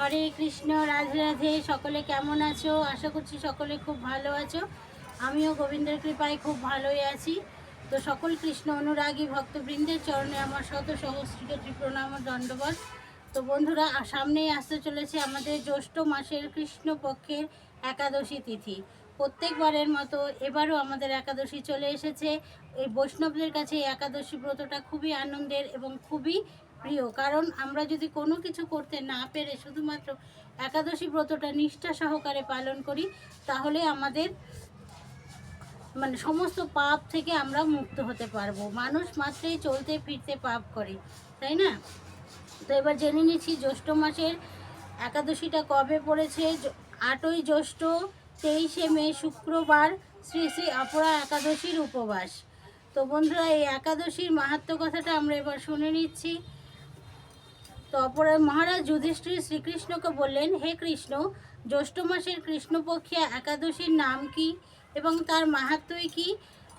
হরে কৃষ্ণ, রাধে রাধে, সকলে কেমন আছো? আশা করছি সকলে খুব ভালো আছো। আমিও গোবিন্দের কৃপায় খুব ভালোই আছি। তো সকল কৃষ্ণ অনুরাগী ভক্তবৃন্দের চরণে আমার শত সহস্রীকটি প্রণাম ও দণ্ডবত তো বন্ধুরা সামনেই আসতে চলেছে আমাদের জ্যৈষ্ঠ মাসের কৃষ্ণ পক্ষের একাদশী তিথি। প্রত্যেকবারের মতো এবারও আমাদের একাদশী চলে এসেছে। এই বৈষ্ণবদের কাছে এই একাদশী ব্রতটা খুবই আনন্দের এবং খুবই প্রিয়, কারণ আমরা যদি কোনো কিছু করতে না পেরে শুধুমাত্র একাদশী ব্রতটা নিষ্ঠা সহকারে পালন করি, তাহলে আমাদের মানে সমস্ত পাপ থেকে আমরা মুক্ত হতে পারব। মানুষ মাত্রই চলতে ফিরতে পাপ করে, তাই না? তো এবার জেনে নিচ্ছি, জ্যৈষ্ঠ মাসের একাদশীটা কবে পড়েছে? আটই জ্যৈষ্ঠ, তেইশে মে, শুক্রবার, শ্রী শ্রী অপরা একাদশীর উপবাস। তো বন্ধুরা, এই একাদশীর মাহাত্ম্য কথাটা আমরা এবার শুনে নিচ্ছি। তো অপরা মহারাজ যুধিষ্ঠির শ্রীকৃষ্ণকে বললেন, হে কৃষ্ণ, জ্যৈষ্ঠ মাসের কৃষ্ণপক্ষিয়া একাদশীর নাম কি এবং তার মাহাত্ম্যই কি?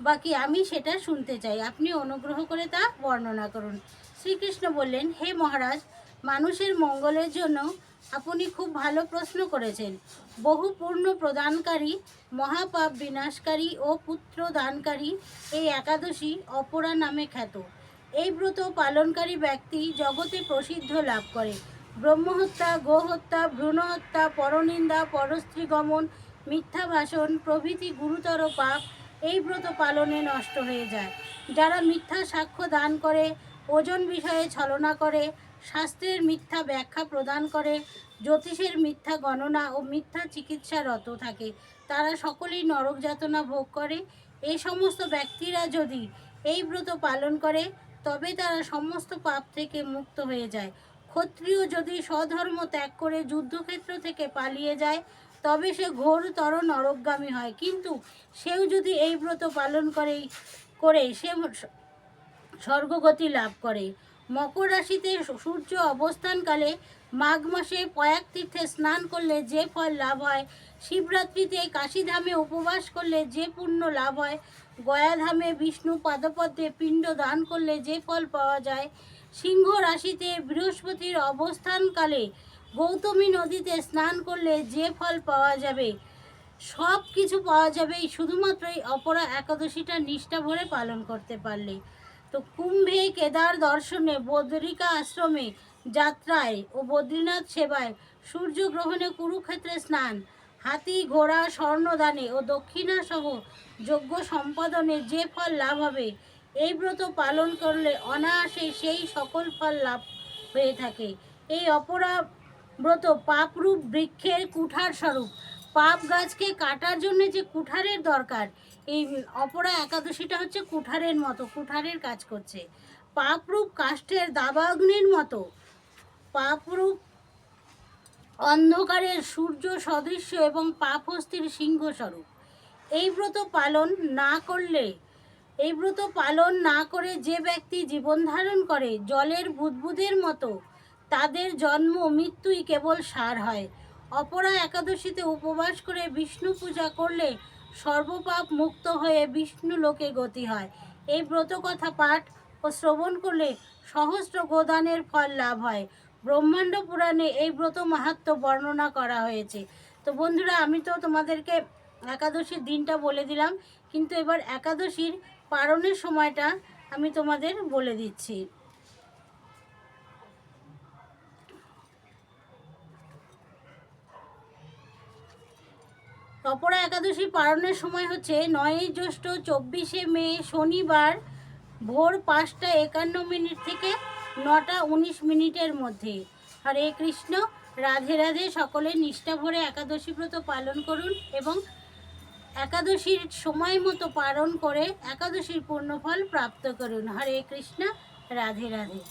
বাকি আমি সেটা শুনতে চাই। আপনি অনুগ্রহ করে তা বর্ণনা করুন। শ্রীকৃষ্ণ বললেন, হে মহারাজ, মানুষের মঙ্গলের জন্য আপনি খুব ভালো প্রশ্ন করেছেন। বহু পূর্ণ প্রদানকারী, মহাপাপ বিনাশকারী ও পুত্র দানকারী এই একাদশী অপরা নামে খ্যাত। এই ব্রত পালনকারী ব্যক্তি জগতে প্রসিদ্ধ লাভ করে। ব্রহ্মহত্যা, গোহত্যা, ভ্রূণহত্যা, পরনিন্দা পরস্ত্রী গমন মিথ্যা ভাষণ প্রভৃতি গুরুতর পাপ এই ব্রত পালনে নষ্ট হয়ে যায়। যারা মিথ্যা সাক্ষ্য দান করে, ওজন বিষয়ে ছলনা করে, শাস্ত্রের মিথ্যা ব্যাখ্যা প্রদান করে, জ্যোতিষের মিথ্যা গণনা ও মিথ্যা চিকিৎসারত থাকে, তারা সকলেই নরক যাতনা ভোগ করে। এই সমস্ত ব্যক্তিরা যদি এই ব্রত পালন করে তবে তারা সমস্ত পাপ থেকে মুক্ত হয়ে যায়। ক্ষত্রিয় যদি স্বধর্ম ত্যাগ করে যুদ্ধক্ষেত্র থেকে পালিয়ে যায়, তবে সে ঘোরতর নরকগামী হয়। কিন্তু সেও যদি এই ব্রত পালন করে করে সে স্বর্গগতি লাভ করে। মকর রাশিতে সূর্য অবস্থানকালে মাঘ মাসে পয়াক তীর্থে স্নান করলে যে ফল লাভ হয়, শিবরাত্রিতে কাশীধামে উপবাস করলে যে পুণ্য লাভ হয়, গয়াধামে বিষ্ণু পাদপদ্মে পিণ্ড দান করলে যে ফল পাওয়া যায়, সিংহ রাশিতে বৃহস্পতির অবস্থানকালে গৌতমী নদীতে স্নান করলে যে ফল পাওয়া যাবে সব কিছু পাওয়া যাবে শুধুমাত্র এই অপরা একাদশীটা নিষ্ঠা ভরে পালন করতে পারলে। তো কুম্ভে কেদার দর্শনে বদ্রিকা আশ্রমে যাত্রায় ও বদ্রীনাথ সেবায় সূর্যগ্রহণে কুরুক্ষেত্রে স্নান, হাতি, ঘোড়া, স্বর্ণদানে ও দক্ষিণা সহ যজ্ঞ সম্পাদনে যে ফল লাভ হবে, এই ব্রত পালন করলে অনায়াসে সেই সকল ফল লাভ হয়ে থাকে। এই অপরা ব্রত পাপরূপ বৃক্ষের কুঠার স্বরূপ। পাপ গাছকে কাটার জন্য যে কুঠারের দরকার, এই অপরা একাদশীটা হচ্ছে কুঠারের মতো, কুঠারের কাজ করছে। পাপরূপ কাষ্ঠের দাবাগ্নির মতো, পাপরূপ অন্ধকারের সূর্য সদৃশ্য এবং পাপহস্তির সিংহস্বরূপ এই ব্রত পালন না করলে, এই ব্রত পালন না করে যে ব্যক্তি জীবন ধারণ করে, জলের বুদবুদের মতো, তাদের জন্ম মৃত্যুই কেবল সার হয়। অপরা একাদশীতে উপবাস করে বিষ্ণু পূজা করলে সর্বপাপ মুক্ত হয়ে বিষ্ণু লোকে গতি হয়। এই ব্রত কথা পাঠ ও শ্রবণ করলে সহস্র গোদানের ফল লাভ হয়। ব্রহ্মাণ্ড পুরাণে এই ব্রত মাহাত্ম বর্ণনা করা হয়েছে। তো বন্ধুরা, আমি তো তোমাদেরকে একাদশীর দিনটা বলে দিলাম, কিন্তু এবার একাদশীর পারণের সময়টা আমি তোমাদের বলে দিচ্ছি। অপরা একাদশী পালনের সময় হচ্ছে নয়ই জ্যৈষ্ঠ চব্বিশে মে শনিবার ভোর পাঁচটা একান্ন মিনিট থেকে নটা উনিশ মিনিটের মধ্যে। হরে কৃষ্ণ, রাধে রাধে, সকলে নিষ্ঠা ভরে একাদশী ব্রত পালন করুন এবং একাদশীর সময় মতো পালন করে একাদশীর পূর্ণফল প্রাপ্ত করুন। হরে কৃষ্ণ, রাধে রাধে।